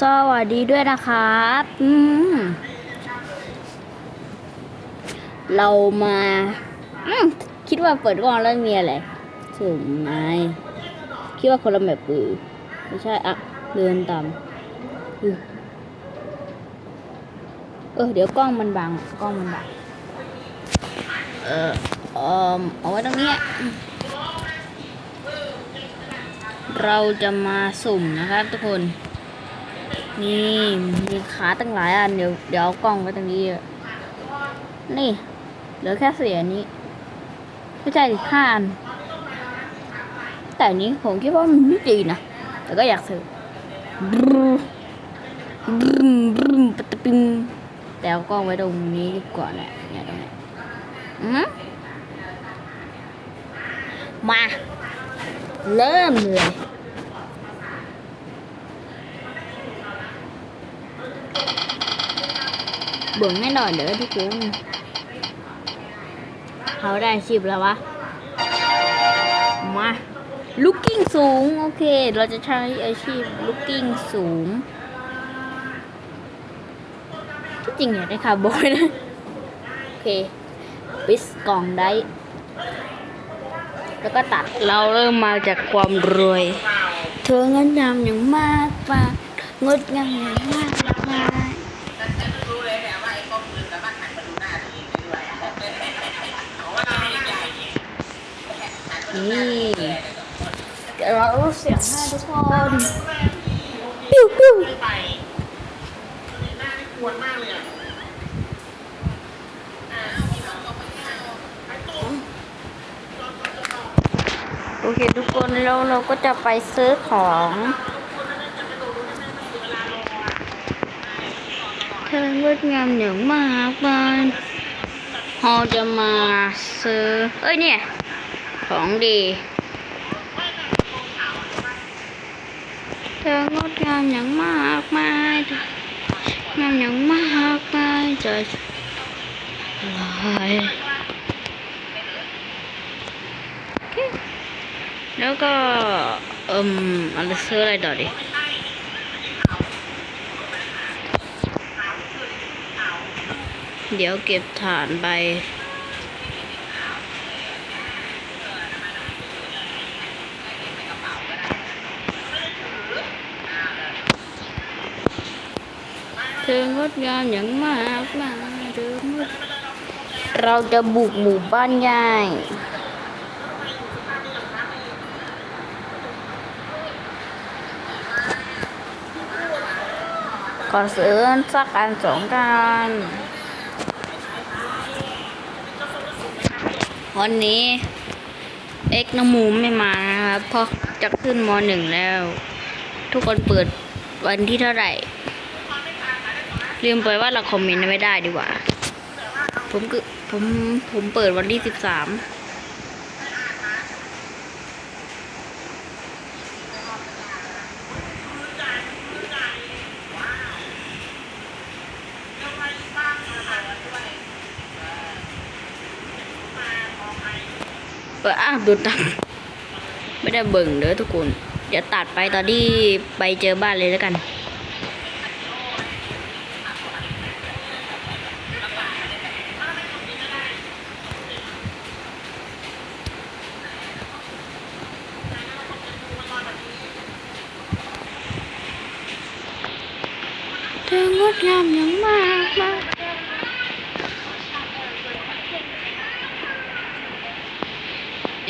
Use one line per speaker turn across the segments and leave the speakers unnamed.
สวัสดีด้วยนะครับ อืม เรามา อืม คิดว่าเปิดกล้องแล้วมีอะไรสุ่มไงคิดว่าคนละแบบปือไม่ใช่อะเดินตามเออ เดี๋ยวกล้องมันบัง กล้องมันบัง เออเออเอาไว้ตรงนี้ เราจะมาสุ่มนะครับทุกคน นี่มีขาตั้งหลายอันเดี๋ยวเดี๋ยวเอากล้องไว้ตรงนี้นี่เหลือแค่เสียนี้ไม่ใช่ดิห้าอันแต่อันนี้ผมคิดว่ามันไม่ดีนะแต่ก็อยากซื้อบึ้มบึ้มบึ้มปตะปิงแต่เอากล้องไว้ตรงนี้ดีกว่าแหละเนี่ยตรงนี้อืมมา เริ่มเลย เบิ่งให้หน่อยเด้อทุกคนเขาได้ชีพแล้ววะ มา looking สูง โอเค เราจะใช้อาชีพ looking สูง ที่จริงอยากได้คาร์บอยนะ โอเค ปิสกล่องได้ แล้วก็ตัดเราเริ่มมาจากความรวย เธองดงามอย่างมากมางดงามอย่างมากมาก นี่เดี๋ยวเราเสียงให้ทุกคนปิ้วปิ้วโอเคทุกคนแล้วเราก็จะไปซื้อของเธองดงามอย่างมากมายเราจะมาซื้อ เอ้ยเนี่ย ของดีเธองดงามอย่างมากมายงามอย่างมากมายใจลายแล้วก็เอืมอะไรซื้ออะไรต่อดีเดี๋ยวเก็บฐานไป ธองดงามอย่างมากมายเธองดเราจะบุกหมู่บ้านใหญ่ขอซื้อสักอันสองกันวันนี้เอ็กน้ำมูไม่มานะครับเพราะจะขึ้นมหนึ่งแล้ว ทุกคนเปิดวันที่เท่าไหร่ ลืมไปว่าเราคอมเมนต์ไม่ได้ดีกว่า ผมคือผมผมเปิดวันที่สิบสามเปิดอ้าดูตังไม่ได้เบิ่งเด้อทุกคน เดี๋ยวตัดไปตอนที่ไปเจอบ้านเลยแล้วกัน ดงามอย่างมากมาก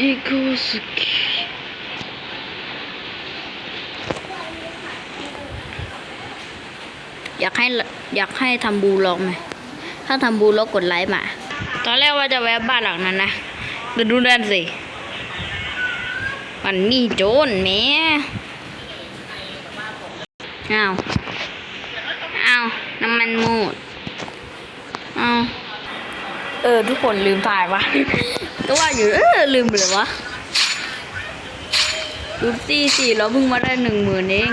อีโกสกิอยากให้อยากให้ทำบูลองไหมถ้าทำบูลองกดไลค์มา ตอนแรกว่าจะแวะบ้านหลังนั้นนะแต่ดูด้านสิ มันมีโจรแม่อ้าวเอา น้ำมันหมดเอาเออ ทุกคนลืมถ่ายวะ ก็ว่าอยู่ เออ ลืมไปเลยวะดูสิสิเราเพิ่งมาได้หนึ่งหมื่นเอง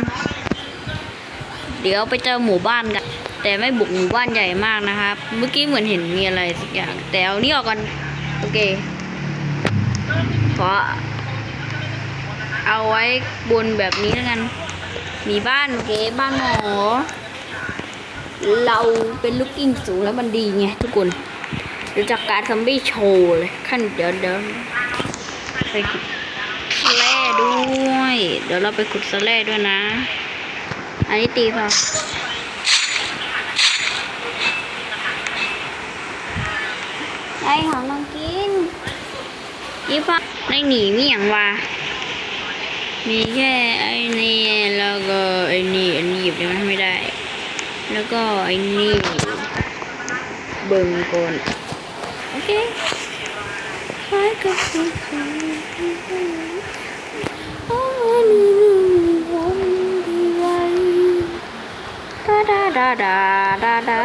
เดี๋ยวไปเจอหมู่บ้านกัน แต่ไม่บุกหมู่บ้านใหญ่มากนะครับ เมื่อกี้เหมือนเห็นมีอะไรสักอย่าง แต่เอานี่ออกกันโอเค ขอ เอาไว้บนแบบนี้แล้วกัน มีบ้าน โอเค บ้านหมอ เราเป็นลูกกิ้งสูงแล้วมันดีไงทุกคนเดี๋ยวจากการซัมบี้โชว์เลยขั้นเดี๋ยวเดี๋ยวไปขุดสแล่ด้วย เดี๋ยวเราไปขุดสแล่ด้วยนะ อันนี้ตีพอไอของน้องกินยี่ปะในหนีมีอย่างวะมีแค่ไอ้นี่แล้วก็ไอ้นี่อันนี้หยิบได้ไหมไม่ได้ แล้วก็ไอ้นี่ เบิ่งก่อนโอเคคล้ายกับคุณดาดาดาดา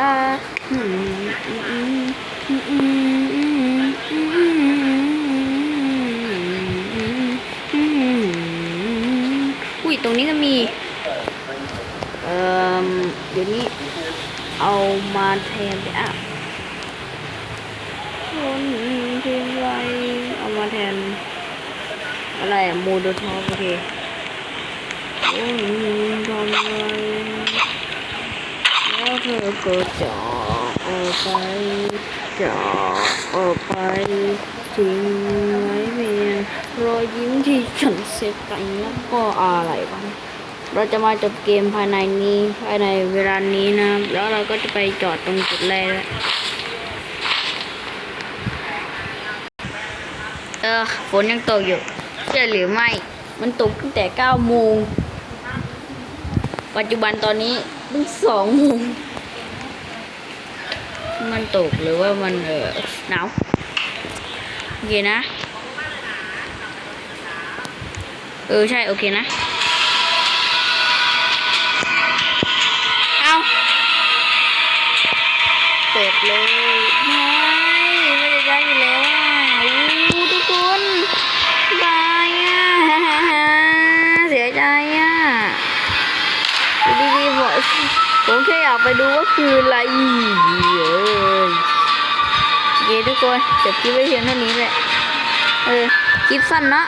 อุ้ยตรงนี้ก็มี เดี๋ยวนี้เอามาแทนไปอะคนเพียงไรเอามาแทน อะไรอะโมโดทอปโอเคคนทำไรแล้วเธอก็จะออกไปจะออกไปทิ้งไว้เพียงรอยยิ้มที่ฉันเสียไปแล้วก็อะไรวะ เราจะมาจบเกมภายในนี้ภายในเวลานี้นะ แล้วเราก็จะไปจอดตรงจุดแรกแล้วเออฝนยังตกอยู่เชื่อหรือไม่ มันตกตั้งแต่เก้าโมง ปัจจุบันตอนนี้เพิ่งสองโมง มันตกหรือว่ามันเออหนาวโอเคนะ เออ ใช่ โอเคนะ ดเลยไม่ไม่ได้ได้อยู่แล้วอะอู้ทุกคนบายอะเสียใจอะอยู่ดีๆบอกผมแค่อยากไปดูว่าคืออะไรเอ้ยโอเคทุกคนจบคลิปไว้เพียงเท่านี้แหละเออคลิปสั้นเนะ